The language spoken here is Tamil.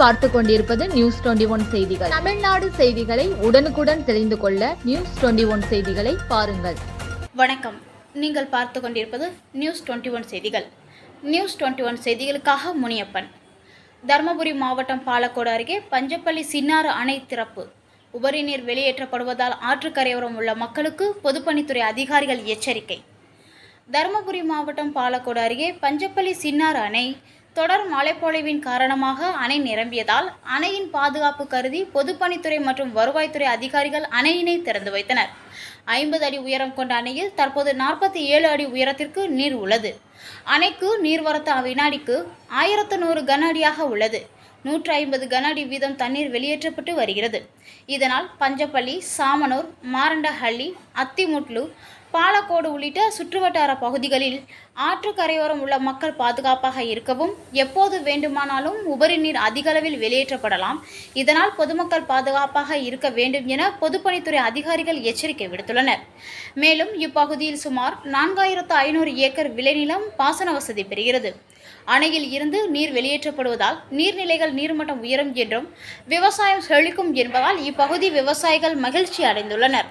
பார்த்து கொண்டிருப்பது நியூஸ் டுவெண்டி ஒன் செய்திகள். தமிழ்நாடு செய்திகளை உடனுக்குடன் தெரிந்து கொள்ள நியூஸ் டுவெண்டி ஒன் செய்திகளை பாருங்கள். வணக்கம். நீங்கள் பார்த்து கொண்டிருப்பது நியூஸ் டுவெண்ட்டி ஒன் செய்திகள். நியூஸ் டுவெண்ட்டி ஒன் செய்திகளுக்காக முனியப்பன். தருமபுரி மாவட்டம் பாலக்கோடு அருகே பஞ்சப்பள்ளி சின்னாறு அணை திறப்பு. உபரி நீர் வெளியேற்றப்படுவதால் ஆற்றுக்கரையோரம் உள்ள மக்களுக்கு பொதுப்பணித்துறை அதிகாரிகள் எச்சரிக்கை. தருமபுரி மாவட்டம் பாலக்கோடு அருகே பஞ்சப்பள்ளி சின்னாறு அணை தொடர் மழைப்பொழிவின் காரணமாக அணை நிரம்பியதால் அணையின் பாதுகாப்பு கருதி பொதுப்பணித்துறை மற்றும் வருவாய்த்துறை அதிகாரிகள் அணையினை திறந்து வைத்தனர். ஐம்பது அடி உயரம் கொண்ட அணையில் தற்போது நாற்பத்தி ஏழு அடி உயரத்திற்கு நீர் உள்ளது. அணைக்கு நீர்வரத்து வினாடிக்கு ஆயிரத்து நூறு கன அடியாக உள்ளது. நூற்று ஐம்பது கன அடி வீதம் தண்ணீர் வெளியேற்றப்பட்டு வருகிறது. இதனால் பஞ்சப்பள்ளி சாமனூர் மாரண்டஹள்ளி அத்திமுட்லு பாலக்கோடு உள்ளிட்ட சுற்றுவட்டார பகுதிகளில் ஆற்றுக்கரையோரம் உள்ள மக்கள் பாதுகாப்பாக இருக்கவும் எப்போது வேண்டுமானாலும் உபரி நீர் அதிகளவில் வெளியேற்றப்படலாம். இதனால் பொதுமக்கள் பாதுகாப்பாக இருக்க வேண்டும் என பொதுப்பணித்துறை அதிகாரிகள் எச்சரிக்கை விடுத்துள்ளனர். மேலும் இப்பகுதியில் சுமார் நான்காயிரத்து ஐநூறு ஏக்கர் விளைநிலம் பாசன வசதி பெறுகிறது. அணையில் இருந்து நீர் வெளியேற்றப்படுவதால் நீர்நிலைகள் நீர்மட்டம் உயரும் என்றும் விவசாயம் செழிக்கும் என்பதால் இப்பகுதி விவசாயிகள் மகிழ்ச்சி அடைந்துள்ளனர்.